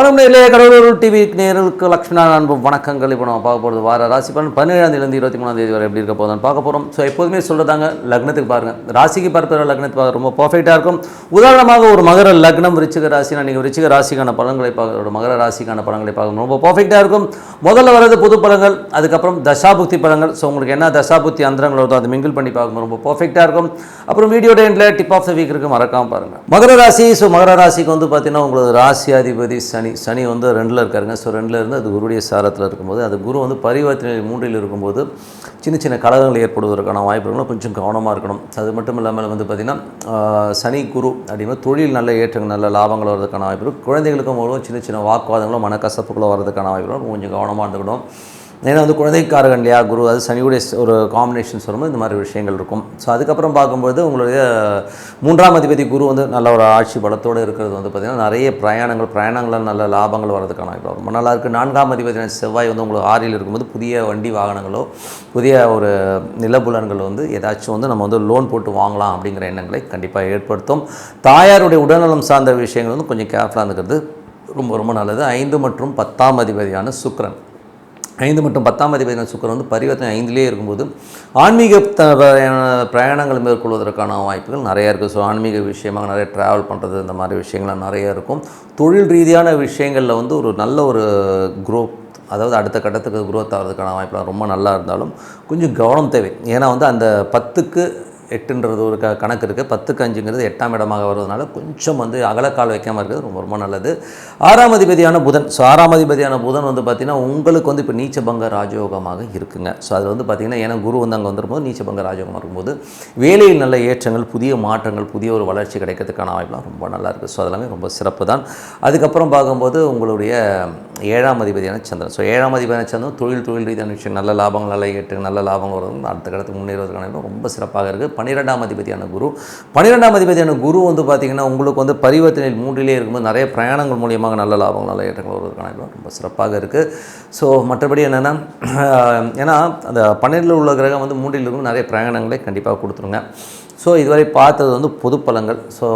வணக்கம் நேரிலே கடவுளூர் டிவி நேர்களுக்கு லக்ஷ்மணா அன்பு வணக்கங்கள். இப்போ நம்ம பார்க்க போகிறது வார ராசி பலன். பதினேழாம் இருபத்தி மூணாம் தேதி வரை எப்படி இருக்க போதும் பார்க்க போகிறோம் ஸோ எப்போதுமே சொல்கிறதாங்க லக்னத்துக்கு பாருங்கள் ராசிக்கு பார்க்குற லக்னத்துக்கு பார்க்க ரொம்ப பர்ஃபெக்டாக இருக்கும். உதாரணமாக ஒரு மகர லக்னம் ரிச்சிக ராசினா நீங்கள் ரிச்சிக ராசிக்கான பலன்களை பார்க்க ஒரு மகர ராசிக்கான பலன்களை பார்க்கணும் ரொம்ப பர்ஃபெக்டாக இருக்கும். முதல்ல வர்றது புது பலன்கள் அதுக்கப்புறம் தசாபுக்தி பலன்கள். ஸோ உங்களுக்கு என்ன தசாபுக்தி அந்தரங்கள் வருதோ அதை மிங்கிள் பண்ணி பார்க்கும்போது ரொம்ப பர்ஃபெக்டாக இருக்கும். அப்புறம் வீடியோ எண்டில் டிப் ஆஃப் த வீக் இருக்கு மறக்காம பாருங்கள் மகர ராசி ஸோ மகர ராசிக்கு வந்து பார்த்தீங்கன்னா உங்களுக்கு ராசி அதிபதி சனி. சனி வந்து ரெண்டில் இருக்காருங்க. ஸோ ரெண்டில் இருந்து அது குருடைய சாரத்தில் இருக்கும்போது அது குரு வந்து பரிவர்த்தனை மூன்றில் இருக்கும்போது சின்ன சின்ன கலகங்கள் ஏற்படுவதற்கான வாய்ப்புகளும் கொஞ்சம் கவனமாக இருக்கணும். அது மட்டும் இல்லாமல் வந்து பார்த்திங்கன்னா சனி குரு அப்படிங்கும்போது தொழில் நல்ல ஏற்றங்கள் நல்ல லாபங்கள் வர்றதுக்கான வாய்ப்பு குழந்தைகளுக்கும் ஒரு சின்ன சின்ன வாக்குவாதங்களும் மனக்கசப்புகளும் வர்றதுக்கான வாய்ப்புகளும் கொஞ்சம் கவனமாக இருந்துக்கணும். ஏன்னா வந்து குழந்தைக்காரகன் இல்லையா குரு அது சனியுடைய ஒரு காம்பினேஷன்ஸ் வரும்போது இந்த மாதிரி விஷயங்கள் இருக்கும். ஸோ அதுக்கப்புறம் பார்க்கும்போது உங்களுடைய மூன்றாம் அதிபதி குரு வந்து நல்ல ஒரு ஆட்சி பலத்தோடு இருக்கிறது வந்து பார்த்திங்கன்னா நிறைய பிரயாணங்கள் பிரயாணங்களால் நல்ல லாபங்கள் வரதுக்கான இப்போ ரொம்ப நல்லா இருக்குது நான்காம் அதிபதியான செவ்வாய் வந்து உங்களுக்கு ஆறில் இருக்கும்போது புதிய வண்டி வாகனங்களோ புதிய ஒரு நிலபுலன்கள் வந்து ஏதாச்சும் வந்து நம்ம வந்து லோன் போட்டு வாங்கலாம் அப்படிங்கிற எண்ணங்களை கண்டிப்பாக ஏற்படுத்தும். தாயாருடைய உடல்நலம் சார்ந்த விஷயங்கள் வந்து கொஞ்சம் கேர்ஃபுல்லாக இருந்துக்கிறது ரொம்ப ரொம்ப நல்லது. ஐந்து மற்றும் பத்தாம் அதிபதியான சுக்ரன் ஐந்து மற்றும் பத்தாம் அதிபதியான சுக்கரன் வந்து பரிவர்த்தனை ஐந்திலே இருக்கும்போது ஆன்மீக பிரயாணங்கள் மேற்கொள்வதற்கான வாய்ப்புகள் நிறைய இருக்குது ஸோ ஆன்மீக விஷயமாக நிறைய ட்ராவல் பண்ணுறது இந்த மாதிரி விஷயங்கள்லாம் நிறைய இருக்கும். தொழில் ரீதியான விஷயங்களில் வந்து ஒரு நல்ல ஒரு குரோத் அதாவது அடுத்த கட்டத்துக்கு குரோத் ஆகிறதுக்கான வாய்ப்புலாம் ரொம்ப நல்லா இருந்தாலும் கொஞ்சம் கவனம் தேவை. ஏன்னா வந்து அந்த பத்துக்கு எட்டுன்றது ஒரு க கணக்கு இருக்குது பத்துக்கு அஞ்சுங்கிறது எட்டாம் இடமாக வருவதனால கொஞ்சம் வந்து அகலக்கால் வைக்காமல் இருக்கிறது ரொம்ப ரொம்ப நல்லது. ஆறாம் அதிபதியான புதன். ஸோ ஆறாம் அதிபதியான புதன் வந்து பார்த்திங்கன்னா உங்களுக்கு வந்து இப்போ நீச்சபங்க ராஜயோகமாக இருக்குங்க. ஸோ அது வந்து பார்த்திங்கன்னா ஏன்னா குரு வந்து அங்கே வந்துரும்போது நீச்சபங்க ராஜயோகமாக இருக்கும்போது வேலையில் நல்ல ஏற்றங்கள் புதிய மாற்றங்கள் புதிய ஒரு வளர்ச்சி கிடைக்கிறதுக்கான வாய்ப்புலாம் ரொம்ப நல்லா இருக்குது ஸோ அதெல்லாமே ரொம்ப சிறப்பு தான். அதுக்கப்புறம் பார்க்கும்போது உங்களுடைய ஏழாம் அதிபதியான சந்திரன். ஸோ ஏழாம் அதிபதியான சந்திரன் தொழில் தொழில் ரீதியான விஷயம் நல்ல லாபங்கள் நல்ல ஏற்று நல்ல லாபம் வரும். அடுத்த கடத்துக்கு முன்னேறுவதற்கான ரொம்ப சிறப்பாக இருக்குது பன்னிரெண்டாம் அதிபதியான குரு. பன்னிரெண்டாம் அதிபதியான குரு வந்து பார்த்திங்கன்னா உங்களுக்கு வந்து பரிவர்த்தனையில் மூன்றிலே இருக்கும்போது நிறைய பிரயாணங்கள் மூலியமாக நல்ல லாபங்கள் நல்ல ஏற்றங்கள் வருவதற்கான ரொம்ப சிறப்பாக இருக்குது ஸோ மற்றபடி என்னென்னா ஏன்னா அந்த பன்னிரெண்டில் உள்ள கிரகம் வந்து மூன்றில் இருக்கும் நிறைய பிரயாணங்களை கண்டிப்பாக கொடுத்துருங்க. ஸோ இதுவரை பார்த்தது வந்து பொது பழங்கள் ஸோ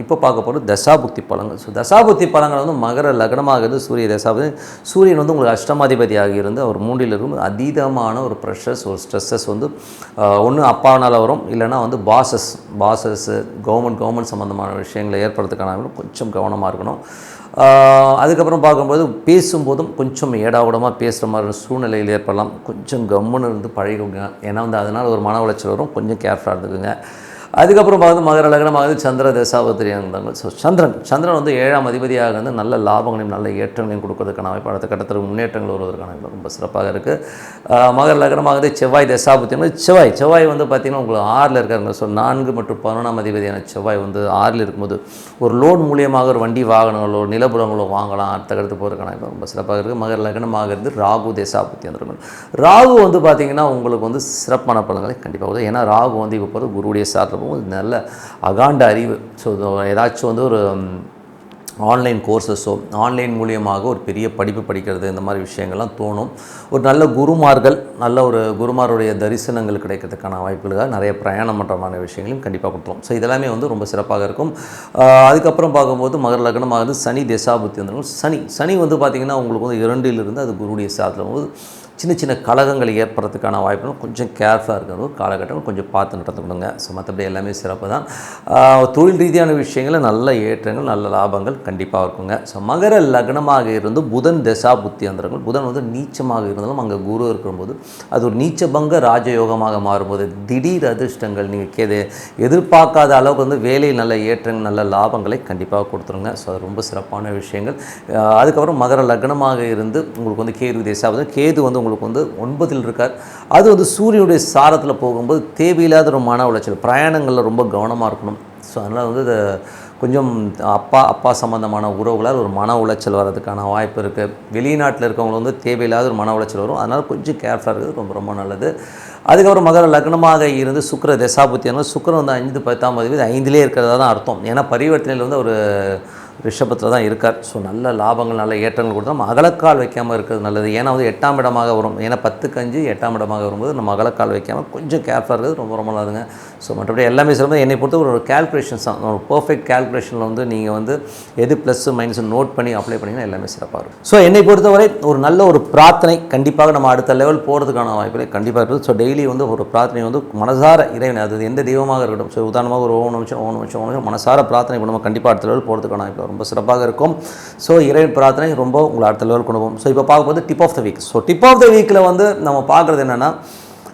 இப்போ பார்க்க போகிறது தசாபுக்தி பழங்கள் ஸோ தசாபுக்தி பலங்கள் வந்து மகர லக்னமாக இருந்து சூரிய தசாபதி. சூரியன் வந்து உங்களுக்கு அஷ்டமாதிபதியாக இருந்து அவர் மூன்றில் இருக்கும். அதீதமான ஒரு ப்ரெஷர்ஸ் ஒரு ஸ்ட்ரெஸ்ஸஸ் வந்து ஒன்று அப்பானால் வரும். இல்லைன்னா வந்து பாசஸ் பாசஸ்ஸு கவர்மெண்ட் கவர்மெண்ட் சம்மந்தமான விஷயங்களை ஏற்படுறதுக்கான கொஞ்சம் கவனமாக இருக்கணும். அதுக்கப்புறம் பார்க்கும்போது பேசும்போதும் கொஞ்சம் ஏடாவிடமாக பேசுகிற மாதிரி சூழ்நிலையில் ஏற்படலாம். கொஞ்சம் கம்முன்னு இருந்து பழகிக்கோங்க. ஏன்னா வந்து அதனால் ஒரு மன உளைச்சல் வரும். கொஞ்சம் கேர்ஃபுல்லாக இருந்துக்குங்க. அதுக்கப்புறம் பார்த்து மகர லக்னமாக வந்து சந்திர தசாபத்திரி இருந்தாங்க ஸோ சந்திரன் சந்திரன் வந்து ஏழாம் அதிபதியாக வந்து நல்ல லாபங்களையும் நல்ல ஏற்றங்களையும் கொடுக்கறதுக்கான அமைப்பு அடுத்த கட்டத்தில் முன்னேற்றங்கள் வருவதற்கான ரொம்ப சிறப்பாக இருக்குது மகர லக்னமாக வந்து செவ்வாய் தசாபத்தி வந்து செவ்வாய் செவ்வாய் வந்து பார்த்திங்கன்னா உங்களுக்கு ஆறில் இருக்காருங்க. ஸோ நான்கு மற்றும் பதினொன்றாம் அதிபதியான செவ்வாய் வந்து ஆறில் இருக்கும்போது ஒரு லோன் மூலியமாக ஒரு வண்டி வாகனங்களோ நிலபுறங்களோ வாங்கலாம். அடுத்த கருத்து போகிறதுக்கான ரொம்ப சிறப்பாக இருக்குது மகர லக்னமாக இருந்து ராகு தேசாபத்தி வந்துருக்கும் ராகு வந்து பார்த்திங்கன்னா உங்களுக்கு வந்து சிறப்பான பலன்களை கண்டிப்பாக உதவும் ஏன்னா ராகு வந்து இப்போ போது குருவுடைய சார்ந்த போது நல்ல அகாண்ட அறிவு. ஸோ ஏதாச்சும் வந்து ஒரு ஆன்லைன் கோர்சஸோ ஆன்லைன் மூலியமாக ஒரு பெரிய படிப்பு படிக்கிறது இந்த மாதிரி விஷயங்கள்லாம் தோணும். ஒரு நல்ல குருமார்கள் நல்ல ஒரு குருமாருடைய தரிசனங்கள் கிடைக்கிறதுக்கான வாய்ப்புகளுக்காக நிறைய பிரயாணம் பண்ணுறமான விஷயங்களையும் கண்டிப்பாக கொடுத்துரும். ஸோ இதெல்லாமே வந்து ரொம்ப சிறப்பாக இருக்கும். அதுக்கப்புறம் பார்க்கும்போது மகர லக்னமாக வந்து சனி தசாபுத்தி வந்துடும். சனி சனி வந்து பார்த்திங்கன்னா உங்களுக்கு வந்து இரண்டிலிருந்து அது குருடைய சாதத்தில் போது சின்ன சின்ன கழகங்கள் ஏற்படுறதுக்கான வாய்ப்புகள் கொஞ்சம் கேர்ஃபுல்லாக இருக்கிற காலகட்டங்கள் காலகட்டம் கொஞ்சம் பார்த்து நடந்துக்கணுங்க ஸோ மற்றபடி எல்லாமே சிறப்பு தான். தொழில் ரீதியான விஷயங்களில் நல்ல ஏற்றங்கள் நல்ல லாபங்கள் கண்டிப்பாக இருக்குங்க. ஸோ மகர லக்னமாக இருந்து புதன் தசா புத்தி அந்தரங்கள். புதன் வந்து நீச்சமாக இருந்தாலும் அங்கே குரு இருக்கும்போது அது ஒரு நீச்சபங்க ராஜயோகமாக மாறும்போது திடீர் அதிர்ஷ்டங்கள் நீங்கள் கேது எதிர்பார்க்காத அளவுக்கு வந்து வேலையில் நல்ல ஏற்றங்கள் நல்ல லாபங்களை கண்டிப்பாக கொடுத்துருங்க. ஸோ அது ரொம்ப சிறப்பான விஷயங்கள். அதுக்கப்புறம் மகர லக்னமாக இருந்து உங்களுக்கு வந்து கேது தசா கேது வந்து உங்களுக்கு வந்து ஒன்பதில் இருக்கார். அது வந்து சூரியனுடைய சாரத்தில் போகும்போது தேவையில்லாத ஒரு மன உளைச்சல். பிரயாணங்களில் ரொம்ப கவனமாக இருக்கணும். ஸோ அதனால் வந்து கொஞ்சம் அப்பா அப்பா சம்மந்தமான உறவுகளால் ஒரு மன உளைச்சல் வர்றதுக்கான வாய்ப்பு இருக்குது வெளிநாட்டில் இருக்கவங்களுக்கு வந்து தேவையில்லாத ஒரு மன உளைச்சல் வரும். அதனால் கொஞ்சம் கேர்ஃபுல்லாக இருக்கிறது ரொம்ப ரொம்ப நல்லது. அதுக்கப்புறம் மகர லக்னமாக இருந்து சுக்கிர தசாபுத்தி சுக்கரம் வந்து ஐந்து பத்தாம் பதிவு ஐந்திலே இருக்கிறதா தான் அர்த்தம். ஏன்னா பரிவர்த்தனையில் வந்து ஒரு ரிஷபத்தில் தான் இருக்கார். ஸோ நல்ல லாபங்கள் நல்ல ஏற்றங்கள் கொடுத்தா அகலக்கால் வைக்காமல் இருக்கிறது நல்லது. ஏன்னா வந்து எட்டாம் இடமாக வரும். ஏன்னா பத்துக்கு அஞ்சு எட்டாம் இடமாக வரும்போது நம்ம அகலக்கால் வைக்காமல் கொஞ்சம் கேர்ஃபுல்லாக இருக்கிறது ரொம்ப ரொம்ப நல்லதுங்க. ஸோ மற்றபடி எல்லாமே சிறப்பு. என்னை பொறுத்த ஒரு கேல்குலேஷன்ஸ் தான். ஒரு பர்ஃபெக்ட் கேல்குலேஷனில் வந்து நீங்கள் வந்து எது ப்ளஸ் மைனஸ் நோட் பண்ணி அப்ளை பண்ணிங்கன்னா எல்லாமே சிறப்பாக இருக்கும். ஸோ என்னை பொறுத்தவரை ஒரு நல்ல ஒரு பிரார்த்தனை கண்டிப்பாக நம்ம அடுத்த லெவல் போகிறதுக்கான வாய்ப்புகள் கண்டிப்பாக இருக்குது. ஸோ டெய்லி வந்து ஒரு பிரார்த்தனை வந்து மனசார இறைவன் அது எந்த தெய்வமாக இருக்கட்டும். ஸோ உதாரணமாக ஒரு ஓம் நிமிஷம் ஓம் நிமிஷம் ஓம் நிமிஷம் மனசார பிரார்த்தனை பண்ணுவோம் கண்டிப்பாக அடுத்த லெவல் போகிறதுக்கான வாய்ப்பு ரொம்ப சிறப்பாக இருக்கும். ஸோ இறைவன் பிரார்த்தனை ரொம்ப உங்களை அடுத்த லெவல் கொண்டு போகும். ஸோ இப்போ பார்க்கும்போது dip of the week so dip of the வீக்கில் வந்து நம்ம பார்க்குறது என்னென்னா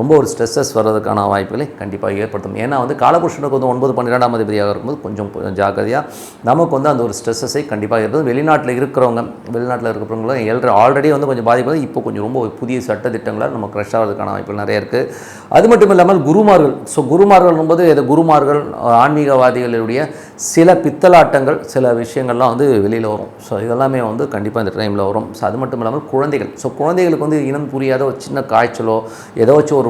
ரொம்ப ஒரு ஸ்ட்ரெஸ்ஸஸ் வர்றதுக்கான வாய்ப்புகளை கண்டிப்பாக ஏற்படுத்தும். ஏன்னா வந்து காலபுருஷனுக்கு வந்து ஒன்பது பன்னிரெண்டாம் அதிபதியாக இருக்கும்போது கொஞ்சம் கொஞ்சம் ஜாக்கிரதையாக நமக்கு வந்து அந்த ஒரு ஸ்ட்ரெஸ்ஸஸை கண்டிப்பாக ஏற்படும் வெளிநாட்டில் இருக்கிறவங்க வெளிநாட்டில் இருக்கிறவங்களும் எல்ற ஆல்ரெடி வந்து கொஞ்சம் பாதிப்பது இப்போ கொஞ்சம் ரொம்ப புதிய சட்ட திட்டங்களால் நம்ம க்ரஷ் ஆகிறதுக்கான வாய்ப்புகள் நிறைய இருக்குது அது மட்டும் இல்லாமல் குருமார்கள். ஸோ குருமார்கள் போது இது குருமார்கள் ஆன்மீகவாதிகளுடைய சில பித்தலாட்டங்கள் சில விஷயங்கள்லாம் வந்து வெளியில் வரும். ஸோ இதெல்லாமே வந்து கண்டிப்பாக இந்த டைமில் வரும். ஸோ அது மட்டும் இல்லாமல் குழந்தைகள். ஸோ குழந்தைகளுக்கு வந்து இனம் புரியாத ஒரு சின்ன காய்ச்சலோ ஏதோ வச்சு ஒரு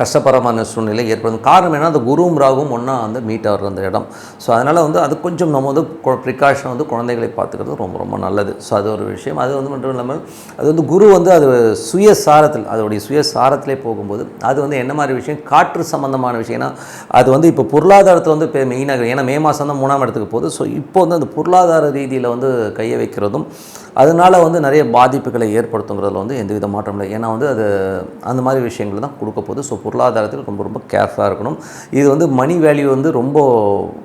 கஷ்டப்படுறமான சூழ்நிலை ஏற்படும். காரணம் என்ன அந்த குருவும் ராகும் ஒன்றா வந்து மீட் ஆகிற அந்த இடம். ஸோ அதனால் வந்து அது கொஞ்சம் நம்ம வந்து ப்ரிகாஷன் வந்து குழந்தைகளை பார்த்துக்கிறது ரொம்ப ரொம்ப நல்லது. ஸோ அது ஒரு விஷயம். அது வந்து மட்டும் இல்லாமல் அது வந்து குரு வந்து அது சுயசாரத்தில் அதோடைய சுயசாரத்திலே போகும்போது அது வந்து என்ன மாதிரி விஷயம்? காற்று சம்மந்தமான விஷயம். ஏன்னா அது வந்து இப்போ பொருளாதாரத்தை வந்து இப்போ மெயினாக ஏன்னா மே மாதம் தான் மூணாம் இடத்துக்கு போகுது. ஸோ இப்போ வந்து அந்த பொருளாதார ரீதியில் வந்து கையை வைக்கிறதும் அதனால் வந்து நிறைய பாதிப்புகளை ஏற்படுத்துங்கிறதுல வந்து எந்தவித மாற்றம் இல்லை. ஏன்னா வந்து அது அந்த மாதிரி விஷயங்கள் தான் கொடுக்க போகுது. ஸோ பொருளாதாரத்தில் ரொம்ப ரொம்ப கேர்ஃபுல்லாக இருக்கணும். இது வந்து மணி வேல்யூ வந்து ரொம்ப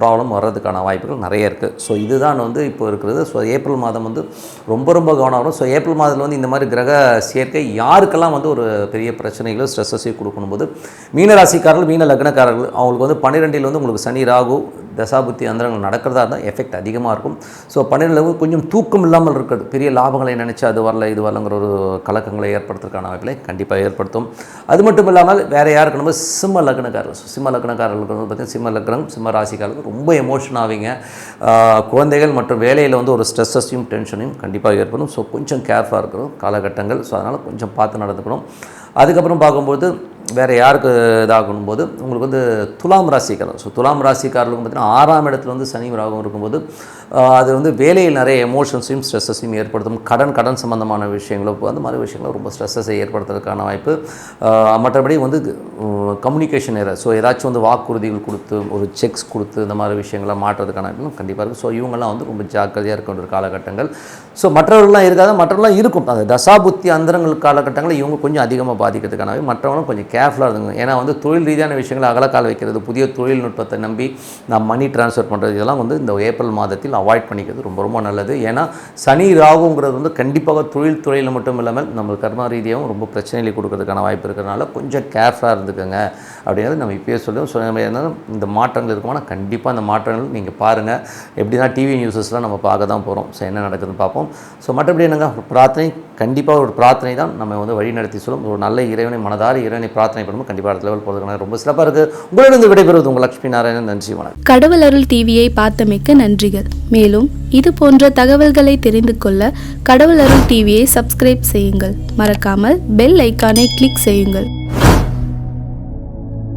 ப்ராப்ளம் வர்றதுக்கான வாய்ப்புகள் நிறைய இருக்குது ஸோ இதுதான் வந்து இப்போ இருக்கிறது. ஸோ ஏப்ரல் மாதம் வந்து ரொம்ப ரொம்ப கவனம் வரும் ஸோ ஏப்ரல் மாதத்தில் வந்து இந்த மாதிரி கிரக சேர்க்கை யாருக்கெல்லாம் வந்து ஒரு பெரிய பிரச்சனைகளோ ஸ்ட்ரெஸ்ஸஸையும் கொடுக்கணும் போது மீன ராசிக்காரர்கள் மீன லக்னக்காரர்கள் அவங்களுக்கு வந்து பன்னிரெண்டில் வந்து உங்களுக்கு சனி ராகு தசாபுத்தி அந்தரங்கள் நடக்கிறதா இருந்தால் எஃபெக்ட் அதிகமாக இருக்கும். ஸோ பன்னிரெண்டு கொஞ்சம் தூக்கம் இல்லாமல் இருக்கிறது. பெரிய லாபங்களை நினச்சி அது வரல இது வரலங்கிற ஒரு கலக்கங்களை ஏற்படுத்துறதுக்கான வாய்ப்புகளை கண்டிப்பாக ஏற்படுத்தும். அது மட்டும் இல்லாமல் வேறு யாருக்கு நம்ம சிம்ம லக்னக்காரர்கள் சிம்ம லக்னக்காரர்களுக்கு வந்து பார்த்திங்கன்னா சிம்ம லக்னம் சிம்ம ராசிக்காரர்கள் ரொம்ப எமோஷன் ஆவீங்க. குழந்தைகள் மற்றும் வேலையில் வந்து ஒரு ஸ்ட்ரெஸ்ஸஸையும் டென்ஷனையும் கண்டிப்பாக ஏற்படும். ஸோ கொஞ்சம் கேர்ஃபுல்லாக இருக்கிறோம் காலகட்டங்கள். ஸோ அதனால் கொஞ்சம் பார்த்து நடந்துக்கணும். அதுக்கப்புறம் பார்க்கும்போது வேறு யாருக்கு இதாகும் போது உங்களுக்கு வந்து துலாம் ராசிக்காரர். ஸோ துலாம் ராசிக்காரர்களுக்கு பார்த்தீங்கன்னா ஆறாம் இடத்துல வந்து சனி ராகம் இருக்கும்போது அது வந்து வேலையில் நிறைய எமோஷன்ஸையும் ஸ்ட்ரெஸ்ஸையும் ஏற்படுத்தும். கடன் கடன் சம்மந்தமான விஷயங்களும் அந்த மாதிரி விஷயங்களும் ரொம்ப ஸ்ட்ரெஸ்ஸை ஏற்படுத்துறதுக்கான வாய்ப்பு. மற்றபடி வந்து கம்யூனிகேஷன் ஏற ஸோ ஏதாச்சும் வந்து வாக்குறுதிகள் கொடுத்து ஒரு செக்ஸ் கொடுத்து இந்த மாதிரி விஷயங்களை மாற்றுறதுக்கான வாய்ப்பும் கண்டிப்பாக இருக்குது ஸோ இவங்கெல்லாம் வந்து ரொம்ப ஜாக்கிரதையாக இருக்க ஒரு காலகட்டங்கள். ஸோ மற்றவர்கள்லாம் இருக்காது மற்றவர்கள்லாம் இருக்கும். அந்த தசாபுத்தி அந்தரங்கள் காலகட்டங்களில் இவங்க கொஞ்சம் அதிகமாக பாதிக்கிறதுக்கான மற்றவங்களும் கொஞ்சம் கேர்ஃபுல்லாக இருந்துங்க ஏன்னா வந்து தொழில் ரீதியான விஷயங்களை அகலக்கால் வைக்கிறது புதிய தொழில்நுட்பத்தை நம்பி நான் மணி டிரான்ஸ்ஃபர் பண்ணுறது இதெல்லாம் வந்து இந்த ஏப்ரல் மாதத்தில் அவாய்ட் பண்ணிக்கிறது ரொம்ப ரொம்ப நல்லது. ஏன்னா சனி ராகுங்கிறது வந்து கண்டிப்பாக தொழில் துறையில் மட்டும் இல்லாமல் நம்ம கர்ம ரீதியாகவும் ரொம்ப பிரச்சனைகளை கொடுக்கறதுக்கான வாய்ப்பு இருக்கிறனால கொஞ்சம் கேர்ஃபுல்லாக இருந்துக்கோங்க. அப்படிங்கிறது நம்ம இப்போயே சொல்லுவோம். ஸோ நம்ம இந்த மாற்றங்கள் இருக்குமானா கண்டிப்பாக அந்த மாற்றங்கள் நீங்கள் பாருங்கள் எப்படின்னா டிவி நியூஸஸ்லாம் நம்ம பார்க்க தான் போகிறோம் ஸோ என்ன நடக்குதுன்னு பார்ப்போம். ஸோ மற்றபடி என்னங்க? பிரார்த்தனை கண்டிப்பாக ஒரு பிரார்த்தனை தான் நம்ம வந்து வழி நடத்தி சொல்லும். ஒரு நல்ல இறைவனை மனதார இறைவனை பிரார்த்தனை பண்ணும்போது கண்டிப்பாக அடுத்த லெவல் போகிறதுக்கான ரொம்ப சிறப்பாக இருக்குது உங்களிடம் விடைபெறுவது உங்கள் லட்சுமி நாராயணன். நன்றி வணக்கம். கடவுள் அருள் டிவியை பார்த்தமைக்க நன்றிகள். மேலும் இது போன்ற தகவல்களை தெரிந்து கொள்ள கடவுள் அருள் டிவியை சப்ஸ்கிரைப் செய்யுங்கள். மறக்காமல் பெல் ஐக்கானை கிளிக் செய்யுங்கள்.